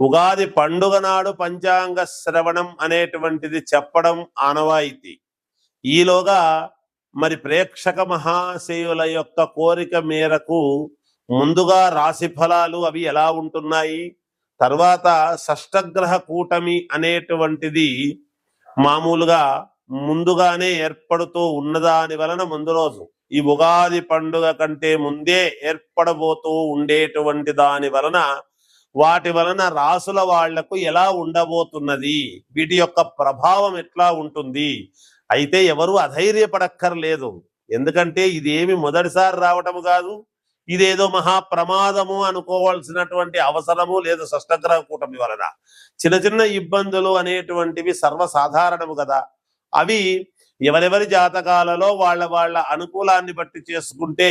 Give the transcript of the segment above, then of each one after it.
ఉగాది పండుగ నాడు పంచాంగ శ్రవణం అనేటువంటిది చెప్పడం ఆనవాయితీ. ఈలోగా మరి ప్రేక్షక మహాశయుల యొక్క కోరిక మేరకు ముందుగా రాశి ఫలాలు అవి ఎలా ఉంటున్నాయి? తర్వాత షష్టగ్రహ కూటమి అనేటువంటిది మామూలుగా ముందుగానే ఏర్పడుతూ ఉన్నదాని వలన ముందు రోజు ఈ ఉగాది పండుగ కంటే ముందే ఏర్పడబోతూ ఉండేటువంటి దాని వలన వాటి వలన రాసుల వాళ్ళకు ఎలా ఉండబోతున్నది? వీటి యొక్క ప్రభావం ఎట్లా ఉంటుంది? అయితే ఎవరు అధైర్యపడక్కర్లేదు. ఎందుకంటే ఇదేమి మొదటిసారి రావటం కాదు ఇదేదో మహా ప్రమాదము అనుకోవాల్సినటువంటి అవసరము లేదు షష్టగ్రహ కూటమి వలన. చిన్న చిన్న ఇబ్బందులు అనేటువంటివి సర్వసాధారణము కదా. అవి ఎవరెవరి జాతకాలలో వాళ్ళ వాళ్ళ అనుకూలాన్ని బట్టి చేసుకుంటే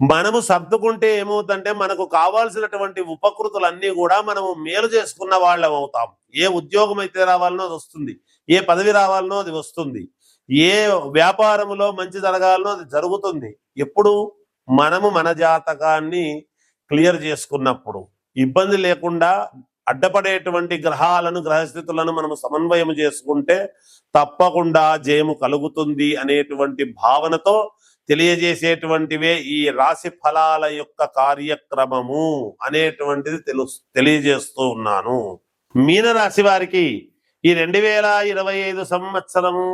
మనము సర్దుకుంటే ఏమవుతుందంటే మనకు కావాల్సినటువంటి ఉపకృతులన్నీ కూడా మనము మేలు చేసుకున్న వాళ్ళం అవుతాం. ఏ ఉద్యోగం అయితే రావాలనో అది వస్తుంది. ఏ పదవి రావాలనో అది వస్తుంది. ఏ వ్యాపారములో మంచి జరగాలనో అది జరుగుతుంది. ఎప్పుడు? మనము మన జాతకాన్ని క్లియర్ చేసుకున్నప్పుడు. ఇబ్బంది లేకుండా అడ్డపడేటువంటి గ్రహాలను గ్రహస్థితులను మనము సమన్వయం చేసుకుంటే తప్పకుండా జయము కలుగుతుంది అనేటువంటి భావనతో తెలియజేసేటువంటివే ఈ రాశి ఫలాల యొక్క కార్యక్రమము అనేటువంటిది తెలు తెలియజేస్తూ ఉన్నాను. మీన రాశి వారికి ఈ రెండు వేల ఇరవై ఐదు సంవత్సరము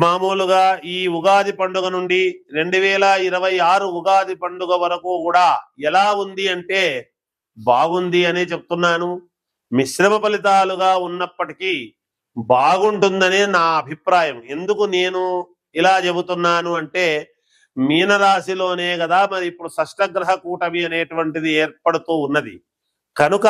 మామూలుగా ఈ ఉగాది పండుగ నుండి రెండు వేల ఇరవై ఆరు ఉగాది పండుగ వరకు కూడా ఎలా ఉంది అంటే బాగుంది అనే చెప్తున్నాను. మిశ్రమ ఫలితాలుగా ఉన్నప్పటికీ బాగుంటుందనే నా అభిప్రాయం. ఎందుకు నేను ఇలా చెబుతున్నాను అంటే మీనరాశిలోనే కదా మరి ఇప్పుడు షష్టగ్రహ కూటమి అనేటువంటిది ఏర్పడుతూ ఉన్నది. కనుక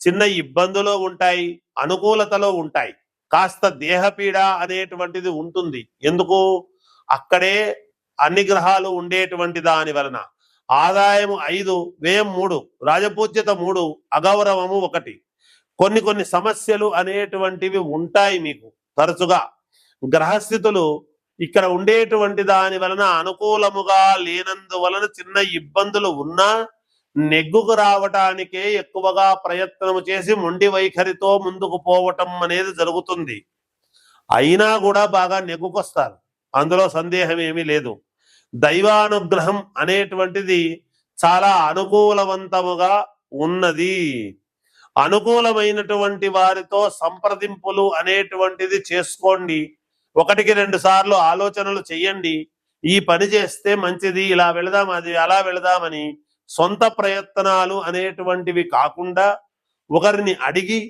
చిన్న ఇబ్బందులు ఉంటాయి అనుకూలతలో ఉంటాయి. కాస్త దేహపీడ అనేటువంటిది ఉంటుంది. ఎందుకు? అక్కడే అన్ని గ్రహాలు ఉండేటువంటి దాని వలన. ఆదాయం ఐదు వ్యయం మూడు రాజపూజ్యత మూడు అగౌరవము ఒకటి. కొన్ని కొన్ని సమస్యలు అనేటువంటివి ఉంటాయి మీకు తరచుగా. గ్రహస్థితులు ఇక్కడ ఉండేటువంటి దాని వలన అనుకూలముగా లేనందువలన చిన్న ఇబ్బందులు ఉన్నా నెగ్గుకు రావటానికే ఎక్కువగా ప్రయత్నము చేసి మొండి వైఖరితో ముందుకు పోవటం అనేది జరుగుతుంది. అయినా కూడా బాగా నెగ్గుకొస్తారు. అందులో సందేహం ఏమీ లేదు. దైవానుగ్రహం అనేటువంటిది చాలా అనుకూలవంతముగా ఉన్నది. అనుకూలమైనటువంటి వారితో సంప్రదింపులు అనేటువంటిది చేసుకోండి. ఒకటికి రెండు సార్లు ఆలోచనలు చెయ్యండి. ఈ పని చేస్తే మంచిది ఇలా వెళదాం అది అలా వెళదామని సొంత ప్రయత్నాలు అనేటువంటివి కాకుండా ఒకరిని అడిగి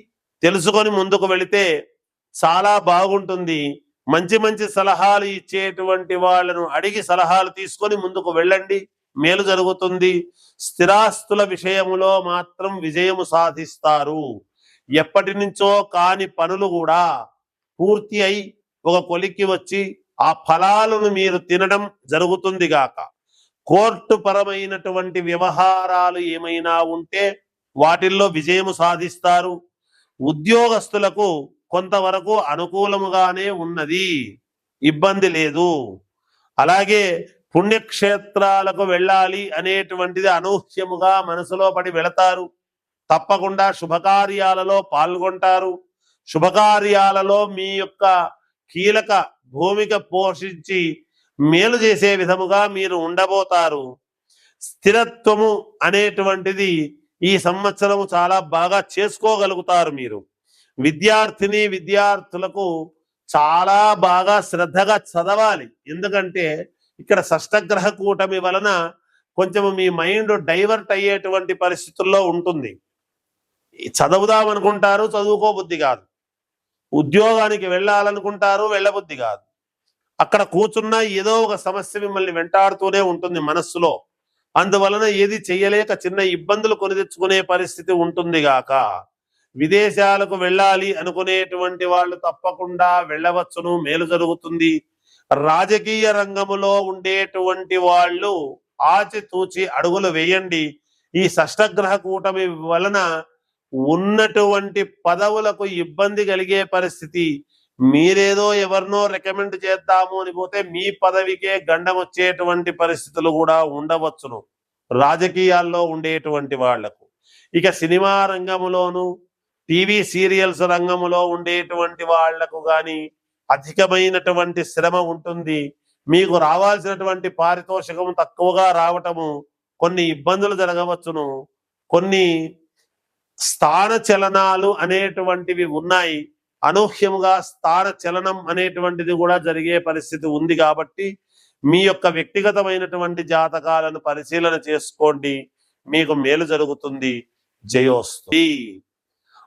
తెలుసుకొని ముందుకు వెళితే చాలా బాగుంటుంది. మంచి మంచి సలహాలు ఇచ్చేటువంటి వాళ్ళను అడిగి సలహాలు తీసుకొని ముందుకు వెళ్ళండి. మేలు జరుగుతుంది. స్థిరాస్తుల విషయములో మాత్రం విజయము సాధిస్తారు. ఎప్పటి నుంచో కాని పనులు కూడా పూర్తి అయి ఒక కొలిక్కి వచ్చి ఆ ఫలాలను మీరు తినడం జరుగుతుంది గాక. కోర్టు పరమైనటువంటి వ్యవహారాలు ఏమైనా ఉంటే వాటిల్లో విజయము సాధిస్తారు. ఉద్యోగస్తులకు కొంతవరకు అనుకూలముగానే ఉన్నది. ఇబ్బంది లేదు. అలాగే పుణ్యక్షేత్రాలకు వెళ్ళాలి అనేటువంటిది అనూహ్యముగా మనసులో పడి వెళతారు. తప్పకుండా శుభకార్యాలలో పాల్గొంటారు. శుభకార్యాలలో మీ యొక్క కీలక భూమిక పోషించి మేలు చేసే విధముగా మీరు ఉండబోతారు. స్థిరత్వము అనేటువంటిది ఈ సంవత్సరము చాలా బాగా చేసుకోగలుగుతారు మీరు. విద్యార్థిని విద్యార్థులకు చాలా బాగా శ్రద్ధగా చదవాలి. ఎందుకంటే ఇక్కడ షష్టగ్రహ కూటమి వలన కొంచెం మీ మైండ్ డైవర్ట్ అయ్యేటువంటి పరిస్థితుల్లో ఉంటుంది. చదువుదాం అనుకుంటారు చదువుకోబుద్ధి కాదు. ఉద్యోగానికి వెళ్ళాలనుకుంటారు వెళ్ళబుద్ధి కాదు. అక్కడ కూర్చున్న ఏదో ఒక సమస్య మిమ్మల్ని వెంటాడుతూనే ఉంటుంది మనస్సులో. అందువలన ఏది చెయ్యలేక చిన్న ఇబ్బందులు కొని తెచ్చుకునే పరిస్థితి ఉంటుంది గాక. విదేశాలకు వెళ్ళాలి అనుకునేటువంటి వాళ్ళు తప్పకుండా వెళ్ళవచ్చును. మేలు జరుగుతుంది. రాజకీయ రంగములో ఉండేటువంటి వాళ్ళు ఆచితూచి అడుగులు వేయండి. ఈ షష్టగ్రహ కూటమి వలన ఉన్నటువంటి పదవులకు ఇబ్బంది కలిగే పరిస్థితి మీరేదో ఎవరినో రికమెండ్ చేద్దాము అని పోతే మీ పదవికే గండం వచ్చేటువంటి పరిస్థితులు కూడా ఉండవచ్చును. రాజకీయాల్లో ఉండేటువంటి వాళ్ళకు. ఇక సినిమా రంగములోను టీవీ సీరియల్స్ రంగంలో ఉండేటువంటి వాళ్ళకు గాని అధికమైనటువంటి శ్రమ ఉంటుంది. మీకు రావాల్సినటువంటి పారితోషికం తక్కువగా రావటము కొన్ని ఇబ్బందులు జరగవచ్చును. కొన్ని స్థాన చలనాలు అనేటువంటివి ఉన్నాయి. అనూహ్యముగా స్థాన చలనం అనేటువంటిది కూడా జరిగే పరిస్థితి ఉంది కాబట్టి మీ యొక్క వ్యక్తిగతమైనటువంటి జాతకాలను పరిశీలన చేసుకోండి. మీకు మేలు జరుగుతుంది. జయోస్తు.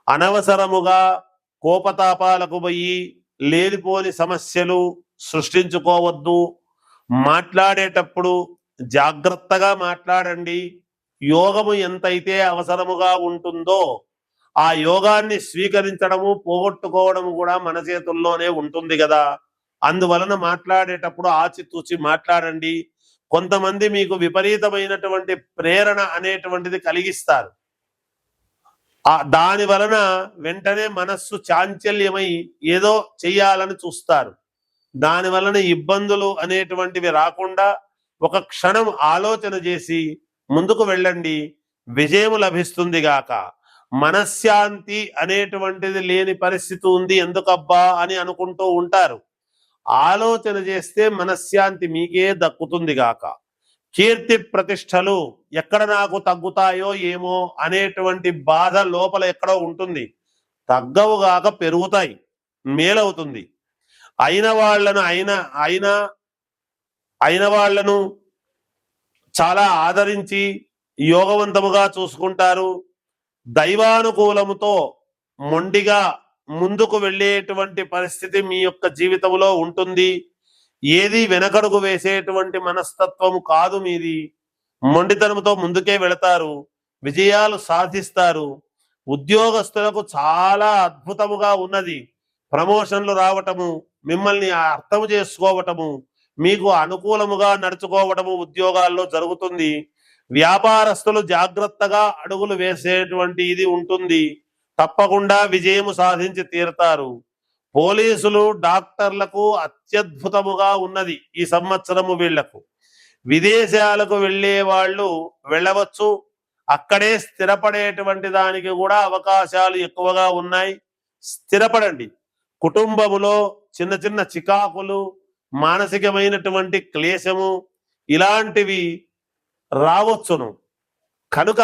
అనవసరముగా కోపతాపాలకు పోయి లేనిపోని సమస్యలు సృష్టించుకోవద్దు. మాట్లాడేటప్పుడు జాగ్రత్తగా మాట్లాడండి. యోగము ఎంతైతే అవసరముగా ఉంటుందో ఆ యోగాన్ని స్వీకరించడము పోగొట్టుకోవడము కూడా మన చేతుల్లోనే ఉంటుంది కదా. అందువలన మాట్లాడేటప్పుడు ఆచితూచి మాట్లాడండి. కొంతమంది మీకు విపరీతమైనటువంటి ప్రేరణ అనేటువంటిది కలిగిస్తారు. ఆ దాని వలన వెంటనే మనస్సు చాంచల్యమై ఏదో చెయ్యాలని చూస్తారు. దాని వలన ఇబ్బందులు అనేటువంటివి రాకుండా ఒక క్షణం ఆలోచన చేసి ముందుకు వెళ్ళండి. విజయం లభిస్తుంది గాక. మనశ్శాంతి అనేటువంటిది లేని పరిస్థితి ఉంది ఎందుకబ్బా అని అనుకుంటూ ఉంటారు. ఆలోచన చేస్తే మనశ్శాంతి మీకే దక్కుతుంది గాక. కీర్తి ప్రతిష్టలు ఎక్కడ నాకు తగ్గుతాయో ఏమో అనేటువంటి బాధ లోపల ఎక్కడో ఉంటుంది. తగ్గవుగాక పెరుగుతాయి. మేలవుతుంది. అయిన వాళ్ళను అయిన అయిన అయిన వాళ్ళను చాలా ఆదరించి యోగవంతముగా చూసుకుంటారు. దైవానుకూలముతో మొండిగా ముందుకు వెళ్ళేటువంటి పరిస్థితి మీ యొక్క జీవితంలో ఉంటుంది. ఏది వెనకడుగు వేసేటువంటి మనస్తత్వము కాదు మీది. మొండితనంతో ముందుకే వెళతారు. విజయాలు సాధిస్తారు. ఉద్యోగస్తులకు చాలా అద్భుతముగా ఉన్నది. ప్రమోషన్లు రావటము మిమ్మల్ని అర్థం చేసుకోవటము మీకు అనుకూలముగా నడుచుకోవటము ఉద్యోగాల్లో జరుగుతుంది. వ్యాపారస్తులు జాగ్రత్తగా అడుగులు వేసేటువంటి ఇది ఉంటుంది. తప్పకుండా విజయము సాధించి తీరుతారు. పోలీసులు డాక్టర్లకు అత్యద్భుతముగా ఉన్నది ఈ సంవత్సరము వీళ్ళకు. విదేశాలకు వెళ్ళే వాళ్ళు వెళ్ళవచ్చు. అక్కడే స్థిరపడేటువంటి దానికి కూడా అవకాశాలు ఎక్కువగా ఉన్నాయి. స్థిరపడండి. కుటుంబములో చిన్న చిన్న చికాకులు మానసికమైనటువంటి క్లేశము ఇలాంటివి రావచ్చును. కనుక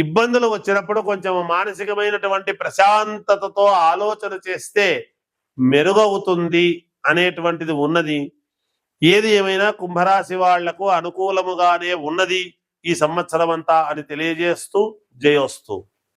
ఇబ్బందులు వచ్చినప్పుడు కొంచెం మానసికమైనటువంటి ప్రశాంతతతో ఆలోచన చేస్తే మెరుగవుతుంది అనేటువంటిది ఉన్నది. ఏది ఏమైనా కుంభరాశి వాళ్ళకు అనుకూలముగానే ఉన్నది ఈ సంవత్సరం అంతా అని తెలియజేస్తూ జయోస్తూ.